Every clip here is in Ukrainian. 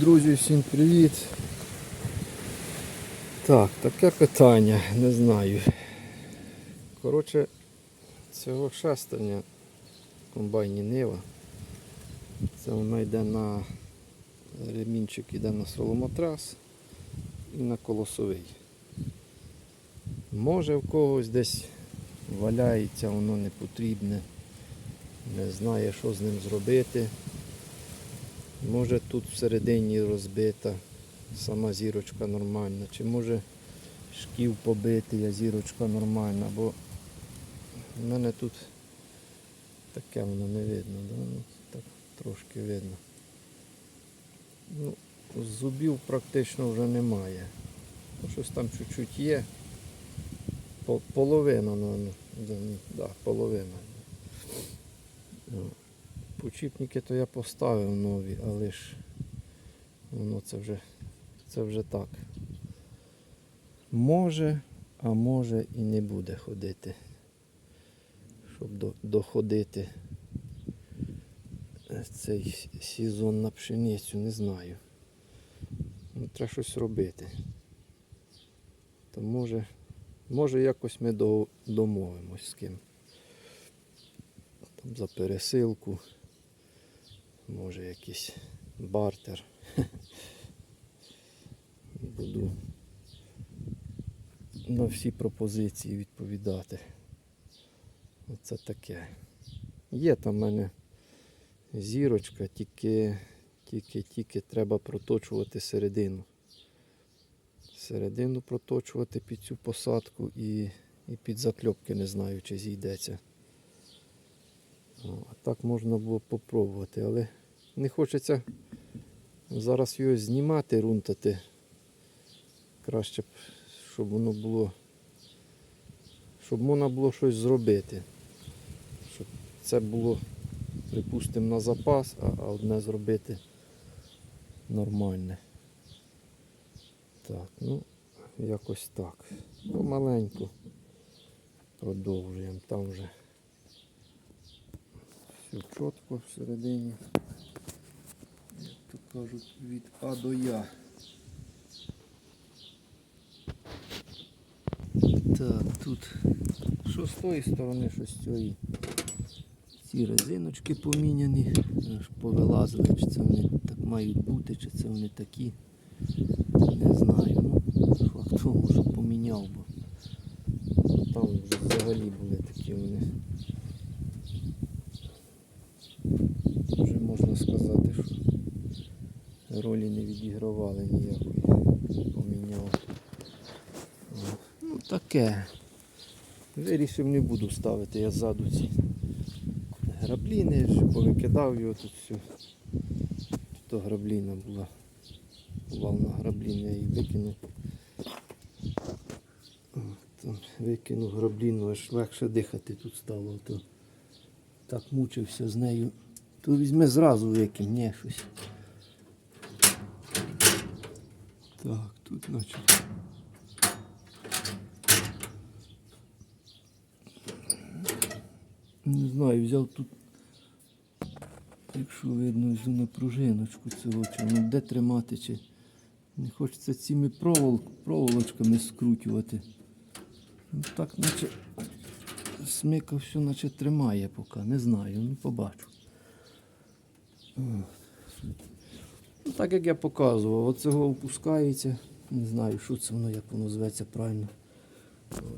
Друзі, всім привіт. Так, таке питання, не знаю. Коротше, цього шестерня комбайні Нива. Це воно йде на ремінчик, йде на соломотрас і на колосовий. Може в когось десь валяється, воно не потрібне, не знає, що з ним зробити. Може тут всередині розбита сама зірочка нормальна, чи може шків побитий, а зірочка нормальна, бо в мене тут таке воно не видно, да? ну, так трошки видно. Ну, зубів практично вже немає. Ну, щось там чуть-чуть є. Половина, ну, да, половина. Почіпники то я поставив нові, але ж воно це вже, це вже так. Може, а може і не буде ходити. Щоб до, доходити цей сезон на пшеницю, не знаю. Ну, треба щось робити. То може, може якось ми домовимось з ким. Там за пересилку. Може якийсь бартер. Буду на всі пропозиції відповідати. Оце таке. Є там в мене зірочка, тільки, тільки, тільки треба проточувати середину. Середину проточувати під цю посадку і, і під закльопки не знаю, чи зійдеться. А так можна було попробувати, але не хочеться зараз його знімати, рунтати. Краще б, щоб воно було, щоб можна було щось зробити. Щоб це було, припустимо, на запас, а, одне зробити нормальне. Так, ну, якось так. Помаленьку продовжуємо. Там вже все чітко всередині. Кажуть, від А до Я. Так, тут що з тої сторони, що з цієї. Ці резиночки поміняні, аж повилазили, чи це вони так мають бути, чи це вони такі. Не знаю. Ну, факт тому, що поміняв, бо там вже взагалі були такі вони. Вже можна сказати, що ролі не відігравали ніякої. Поміняв. Ну таке. Вирішив не буду ставити я ззаду ці грабліни, повикидав його тут все. То грабліна була. Вална грабліна, я її викинув. Викинув грабліну, аж легше дихати тут стало. То так мучився з нею. То візьми зразу викинь, ні, щось. Так, тут значить. Не знаю, взяв тут, якщо видно, взяв на пружиночку цього, чи воно де тримати, чи не хочеться цими провол, проволочками скручувати. Ну, так, наче смика все наче тримає поки, не знаю, ну побачу. О. Ну, так як я показував, оцього опускається, не знаю, що це воно, як воно зветься правильно.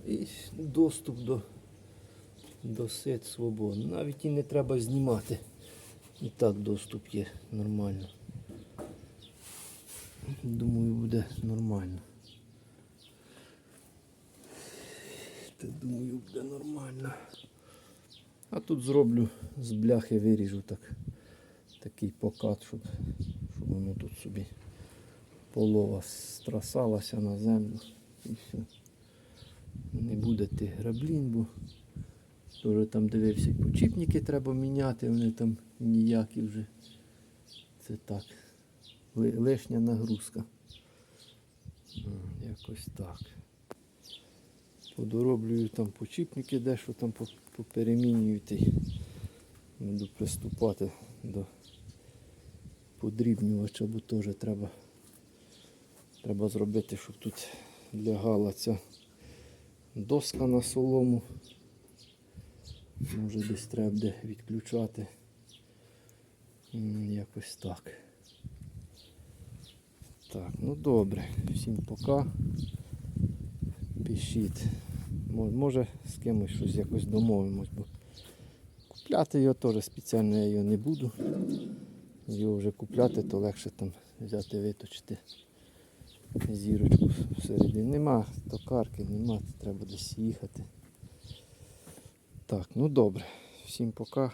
І доступ до, до сет свободно. Навіть і не треба знімати. І так доступ є нормально. Думаю, буде нормально. Та думаю, буде нормально. А тут зроблю з бляхи виріжу так, такий покат, щоб воно тут собі полова страсалася на землю і все. Не буде тих граблін, бо теж там дивився, почіпники треба міняти, вони там ніякі вже. Це так. Лишня нагрузка. Якось так. Подороблюю там почіпники, дещо там по- поперемінюю буду приступати до подрібнювача, бо теж треба, треба зробити, щоб тут лягала ця доска на солому. Може десь треба буде відключати. Якось так. Так, ну добре. Всім пока. Пишіть. Може з кимось щось якось домовимось, бо купляти його теж спеціально я його не буду. Його вже купляти, то легше там взяти, виточити зірочку всередині. Нема токарки, нема, треба десь їхати. Так, ну добре. Всім пока.